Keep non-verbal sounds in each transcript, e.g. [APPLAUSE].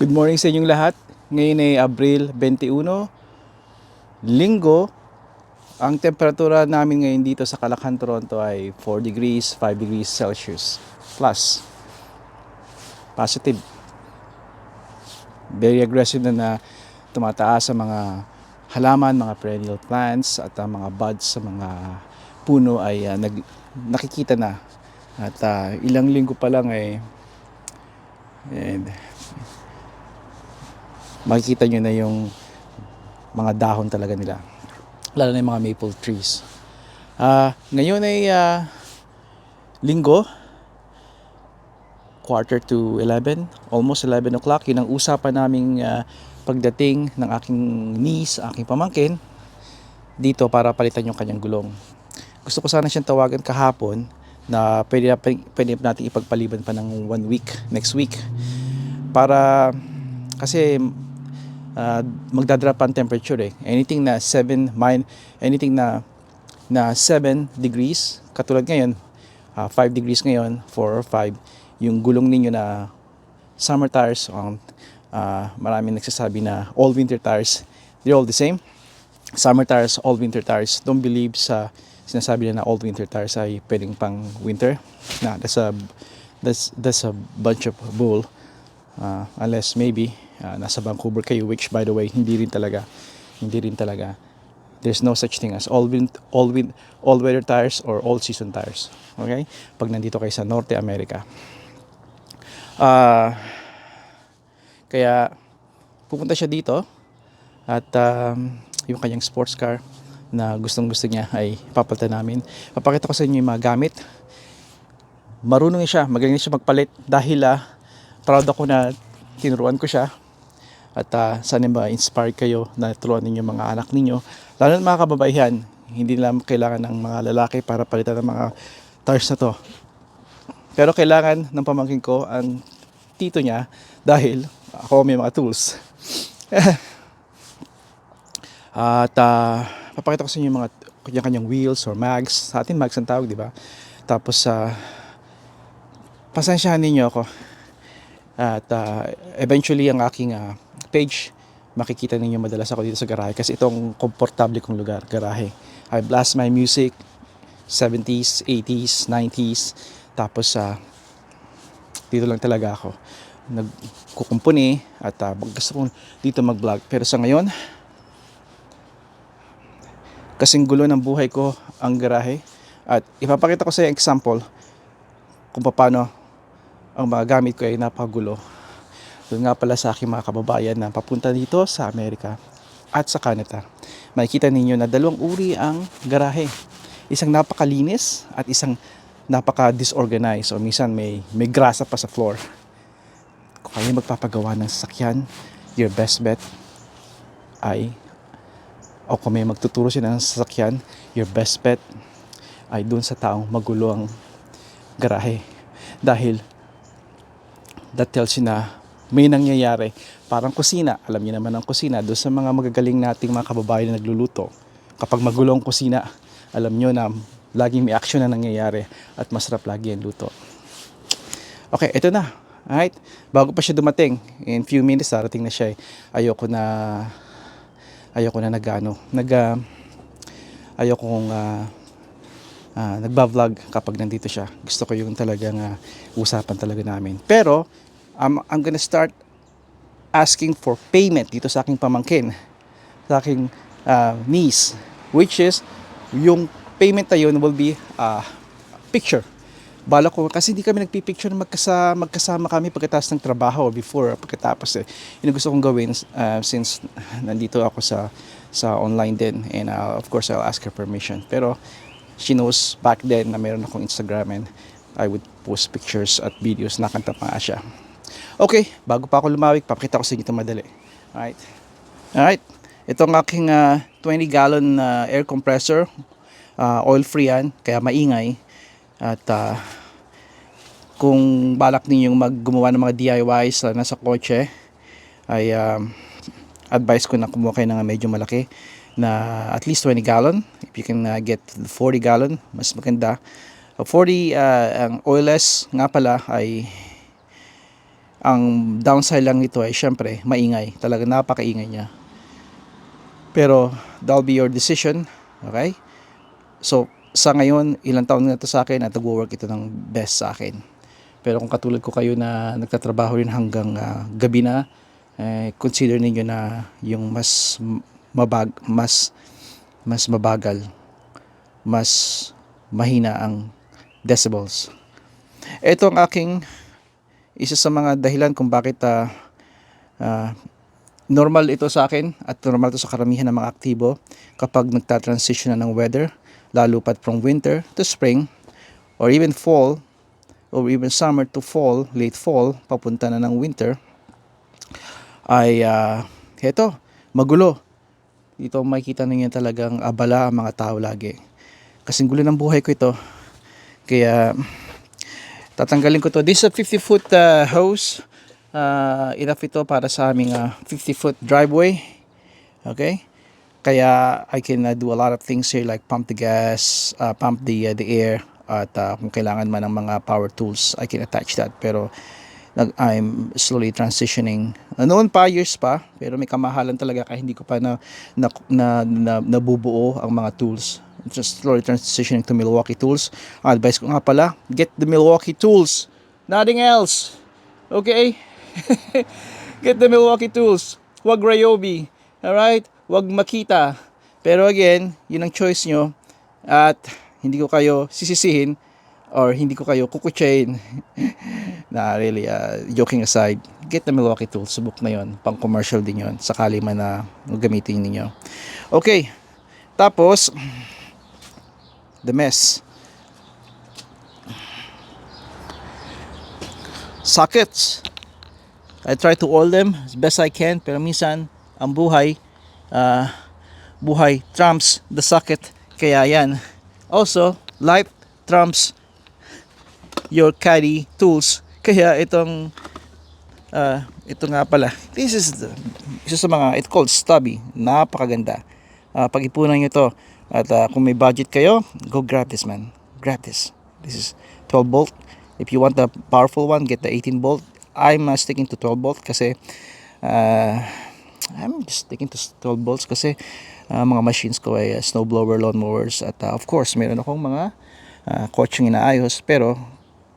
Good morning sa inyong lahat. Ngayon ay Abril 21, Linggo. Ang temperatura namin ngayon dito sa Kalakhan, Toronto ay 4 degrees, 5 degrees Celsius plus. Positive. Very aggressive na na tumataas sa mga halaman, mga perennial plants at ang mga buds sa mga puno ay ah, nag, nakikita na. At ah, ilang linggo pa lang ay and makikita nyo na yung mga dahon talaga nila. Lalo na yung mga maple trees. Ah, ngayon ay ah, linggo, quarter to 11, almost 11 o'clock. Yun ang usapan naming ah, pagdating ng aking niece, aking pamangkin, dito para palitan yung kanyang gulong. Gusto ko sana siyang tawagan kahapon na pwede, pwede natin ipagpaliban pa ng one week, next week. Para, kasi uh, magdadrop ang temperature eh. Anything na 7 min anything na na 7 degrees katulad ngayon, 5 degrees ngayon, 4 or 5, yung gulong ninyo na summer tires, um, uh, maraming nagsasabi na all winter tires, they're all the same. Summer tires, all winter tires. Don't believe sa sinasabi nila na all winter tires ay pwedeng pang winter. Na that's a that's that's a bunch of bull. Uh, unless maybe uh, nasa Vancouver kayo which by the way hindi rin talaga hindi rin talaga there's no such thing as all wind all wind all weather tires or all season tires okay? Pag nandito kayo sa Norte America. Ah kaya pupunta siya dito at um, yung kanyang sports car na gustong gusto niya ay papalitan namin. Papakita ko sa inyo yung mga gamit. Marunong siya magaling siya magpalit dahil ah, proud ako na tinuruan ko siya at uh, sana ma-inspire kayo na turuan ninyo mga anak ninyo. Lalo na mga kababaihan hindi lang kailangan ng mga lalaki para palitan ng mga tires na to. Pero kailangan ng pamangkin ko ang tito niya dahil ako may mga tools. [LAUGHS] At uh, papakita ko sa inyo yung mga kanya-kanyang wheels or mags. Sa atin mags ang tawag di ba? Tapos sa pasensyahan ninyo ako. At uh, eventually ang aking uh, page, makikita ninyo madalas ako dito sa garahe kasi itong komportable kong lugar, garahe. I blast my music, 70s, 80s, 90s, tapos sa dito lang talaga ako nagkukumpuni at uh, gusto kong dito mag-vlog. Pero sa ngayon, kasing gulo ng buhay ko ang garahe at ipapakita ko sa example kung paano ang mga gamit ko ay napakagulo. Doon nga pala sa aking mga kababayan na papunta dito sa Amerika at sa Canada. Makikita ninyo na dalawang uri ang garahe. Isang napakalinis at isang napaka-disorganized o minsan may, may grasa pa sa floor. Kung kayo magpapagawa ng sasakyan, your best bet ay o kung may magtuturo siya ng sasakyan, your best bet ay dun sa taong magulo ang garahe. Dahil that tells you na may nangyayari. Parang kusina, alam niyo naman ang kusina, doon sa mga magagaling nating mga kababayan na nagluluto. Kapag magulo ang kusina, alam niyo na laging may action na nangyayari at masarap lagi ang luto. Okay, ito na. Alright? Bago pa siya dumating, in few minutes, darating na siya. eh. Ayoko na, ayoko na nagano, nag, uh, ayoko kong uh, uh, nagba-vlog kapag nandito siya. Gusto ko yung talagang uh, usapan talaga namin. Pero, um, I'm gonna start asking for payment dito sa aking pamangkin, sa aking uh, niece, which is, yung payment na yun will be uh, picture. Bala ko, kasi hindi kami nagpipicture na magkasama, magkasama kami pagkatapos ng trabaho or before or pagkatapos eh. Yun gusto kong gawin uh, since nandito ako sa sa online din and uh, of course I'll ask her permission. Pero she knows back then na meron akong Instagram and I would post pictures at videos na kanta pa siya. Okay, bago pa ako lumawig, papakita ko sa inyo ito madali. Alright. Alright. Ito ang aking uh, 20 gallon uh, air compressor. Uh, oil free yan, kaya maingay. At uh, kung balak ninyong maggumawa ng mga DIYs uh, nasa kotse, ay um, advice ko na kumuha kayo ng medyo malaki na at least 20 gallon. If you can uh, get 40 gallon, mas maganda. Uh, 40 uh, ang oilless nga pala ay Ang downside lang nito ay syempre maingay. Talaga napakaingay niya. Pero that'll be your decision. Okay? So, sa ngayon, ilang taon na ito sa akin at nag-work ito ng best sa akin. Pero kung katulad ko kayo na nagtatrabaho rin hanggang ah, gabi na, eh, consider ninyo na yung mas mabag, mas mas mabagal, mas mahina ang decibels. Ito ang aking isa sa mga dahilan kung bakit ah, ah, normal ito sa akin at normal ito sa karamihan ng mga aktibo kapag nagta-transition na ng weather, lalo pat from winter to spring or even fall or even summer to fall, late fall, papunta na ng winter, ay uh, heto, magulo. Dito makikita ninyo talagang abala ang mga tao lagi. Kasing gulo ng buhay ko ito. Kaya tatanggalin ko to. This is a 50 foot uh, hose. Uh, enough ito para sa aming uh, 50 foot driveway. Okay? Kaya I can uh, do a lot of things here like pump the gas, uh, pump the uh, the air at uh, kung kailangan man ng mga power tools, I can attach that. Pero nag I'm slowly transitioning. Uh, Noon pa years pa, pero may kamahalan talaga kaya hindi ko pa na na, na, na nabubuo ang mga tools. Slowly transitioning to Milwaukee tools. Ang advice ko nga pala, get the Milwaukee tools. Nothing else. Okay? [LAUGHS] get the Milwaukee tools. Huwag Ryobi. Alright? Huwag Makita. Pero again, yun ang choice nyo. At hindi ko kayo sisisihin or hindi ko kayo kukutsayin [LAUGHS] na really uh, joking aside get the Milwaukee tools subok na yon pang commercial din yon sakali man na gamitin ninyo okay tapos the mess. Sockets. I try to oil them as best I can pero minsan ang buhay uh, buhay trumps the socket. Kaya yan. Also life trumps your caddy tools. Kaya itong uh, ito nga pala. This is the, isa sa mga it's called stubby. Napakaganda. Uh, pag-ipunan nyo to at uh, kung may budget kayo go grab this man. Grab this this is 12 volt. If you want the powerful one get the 18 volt. I'm uh, sticking to 12 volt kasi uh, I'm just sticking to 12 volts kasi uh, mga machines ko ay uh, snowblower, lawnmowers at uh, of course meron akong mga uh, kotseng inaayos pero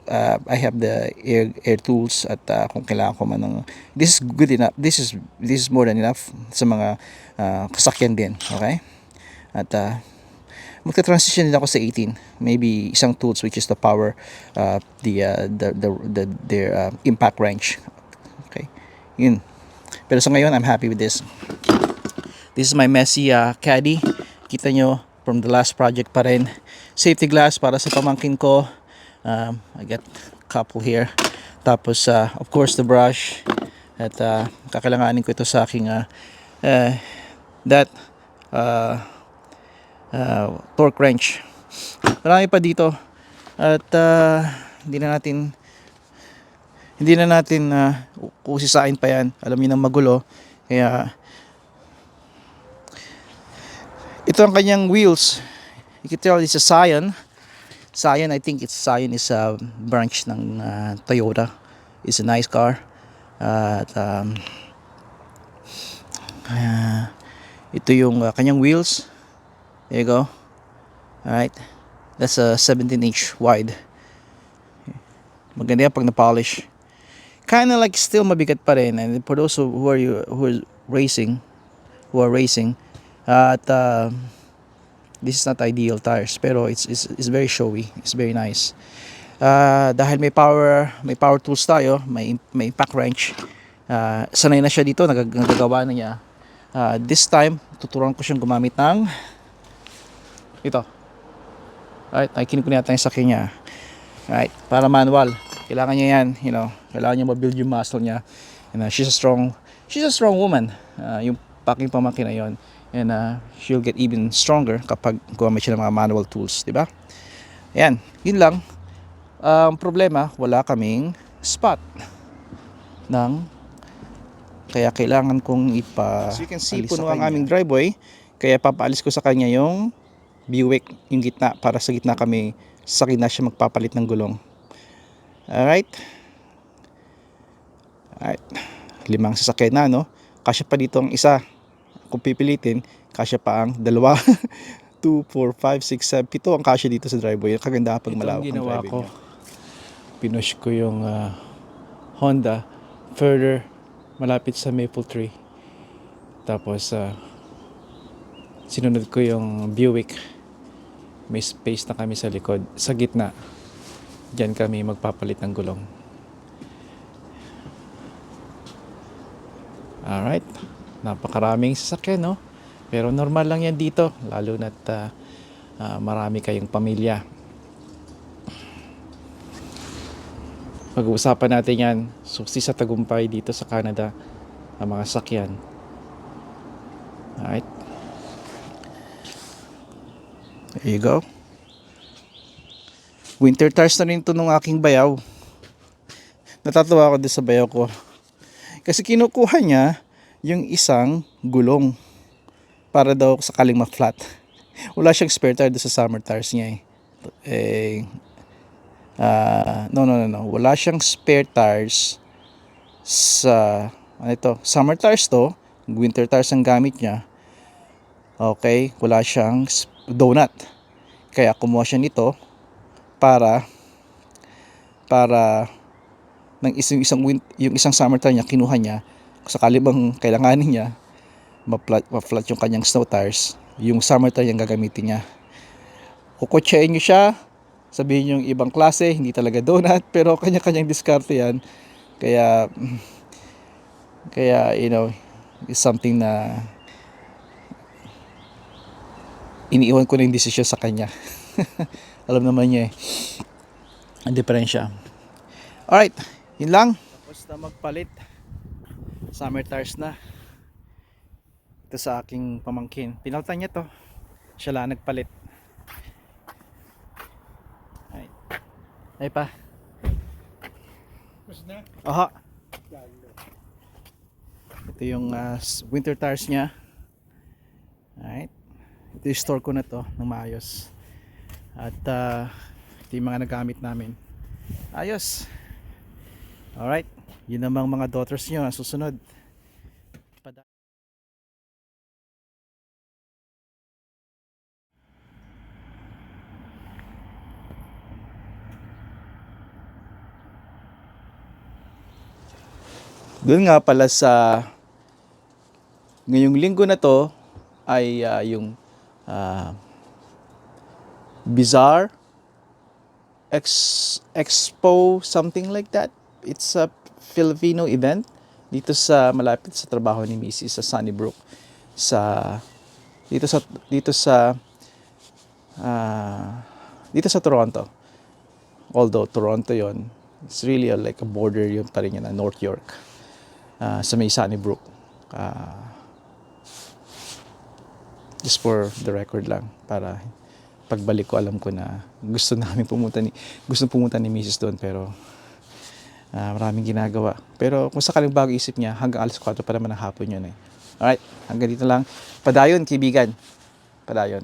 uh, I have the air, air tools at uh, kung kailangan ko man ng this is good enough. This is this is more than enough sa mga uh, kasakyan din okay at uh, magta-transition din ako sa 18 maybe isang tools which is the power uh, the, uh, the the the their uh, impact range okay. Yun. Pero sa ngayon I'm happy with this. This is my messy uh, caddy. Kita nyo from the last project pa rin. Safety glass para sa pamangkin ko. Um, I got couple here. Tapos uh, of course the brush. At uh, kakailanganin ko ito sa aking uh, uh, that uh, uh, torque wrench marami pa dito. At uh, hindi na natin hindi na natin uh, kusisain pa yan. Alam niyo nang magulo. Kaya ito ang kanyang wheels. You can tell it's a Scion. Scion I think it's Scion is a branch ng uh, Toyota. It's a nice car. At um, uh, ito yung uh, kanyang wheels there you go. Alright. That's a 17 inch wide. Maganda yan pag na-polish. Kind of like still mabigat pa rin. And for those who are you who are racing who are racing at uh, this is not ideal tires pero it's, it's, it's very showy. It's very nice. Uh, dahil may power may power tools tayo may may impact wrench uh, sanay na siya dito. Nagag, nagagawa na niya. Uh, this time tuturuan ko siyang gumamit ng ito Alright, nakikinig ko na yata yung sakya niya. Alright, para manual. Kailangan niya yan, you know. Kailangan niya ma-build yung muscle niya. And uh, she's a strong, she's a strong woman. Uh, yung paking pamangkin na yun. And uh, she'll get even stronger kapag gumamit siya ng mga manual tools, di ba? Yan, yun lang. Ang problema, wala kaming spot ng kaya kailangan kong ipa As you can see, puno ang aming driveway. Kaya papaalis ko sa kanya yung Buick, yung gitna, para sa gitna kami, sa gitna siya magpapalit ng gulong. Alright? Alright. Limang sasakyan na, no? Kasya pa dito ang isa. Kung pipilitin, kasya pa ang dalawa. 2, 4, 5, 6, 7, 7 ang kasya dito sa driveway. Kaganda pag malawak ang ginawa ko. niyo. Pinush ko yung ah, Honda further malapit sa maple tree. Tapos ah, sinunod ko yung Buick. May space na kami sa likod. Sa gitna. Diyan kami magpapalit ng gulong. Alright. Napakaraming sasakyan, no? Pero normal lang yan dito. Lalo na't ah, ah, marami kayong pamilya. Pag-uusapan natin yan, susi sa tagumpay dito sa Canada, ang mga sakyan. Alright. There you go. Winter tires na rin ito ng aking bayaw. Natatawa ako din sa bayaw ko. Kasi kinukuha niya yung isang gulong para daw sakaling ma-flat. Wala siyang spare tire sa summer tires niya eh. Eh, ah, no, no, no, no. Wala siyang spare tires sa, ano ito, summer tires to. Winter tires ang gamit niya. Okay, wala siyang donut. Kaya kumuha siya nito para para ng isang isang yung isang summer tire niya kinuha niya sakali bang kailanganin niya ma-flat, ma-flat yung kanyang snow tires. Yung summer tire yung gagamitin niya. Kukutsain niyo siya sabihin yung ibang klase hindi talaga donut [LAUGHS] pero kanya-kanyang diskarte yan. Kaya kaya you know is something na iniiwan ko na yung desisyon sa kanya. [LAUGHS] Alam naman niya eh. Ang diferensya. Alright, yun lang. Tapos na magpalit. Summer tires na. Ito sa aking pamangkin. Pinaltan niya to. Siya lang nagpalit. Ay. Ay pa. Aha. Ito yung s- winter tires niya. Alright. Ito yung store ko na to ng maayos. At ah, ito yung mga nagamit namin. Ayos. Alright. Yun namang mga daughters nyo susunod. Doon nga pala sa ngayong linggo na to ay ah, yung ah, Bizarre Ex- Expo something like that. It's a Filipino event dito sa malapit sa trabaho ni Mrs. sa Sunnybrook sa dito sa dito sa ah, dito sa Toronto. Although Toronto 'yon, it's really a, like a border yun pa rin yun na North York ah, sa may Sunnybrook. Ah, just for the record lang para pagbalik ko alam ko na gusto namin pumunta ni gusto pumunta ni Mrs. doon pero ah, maraming ginagawa. Pero kung sakaling bago isip niya, hanggang alas 4 pa naman ng hapon yun eh. Alright, hanggang dito lang. Padayon, kaibigan. Padayon.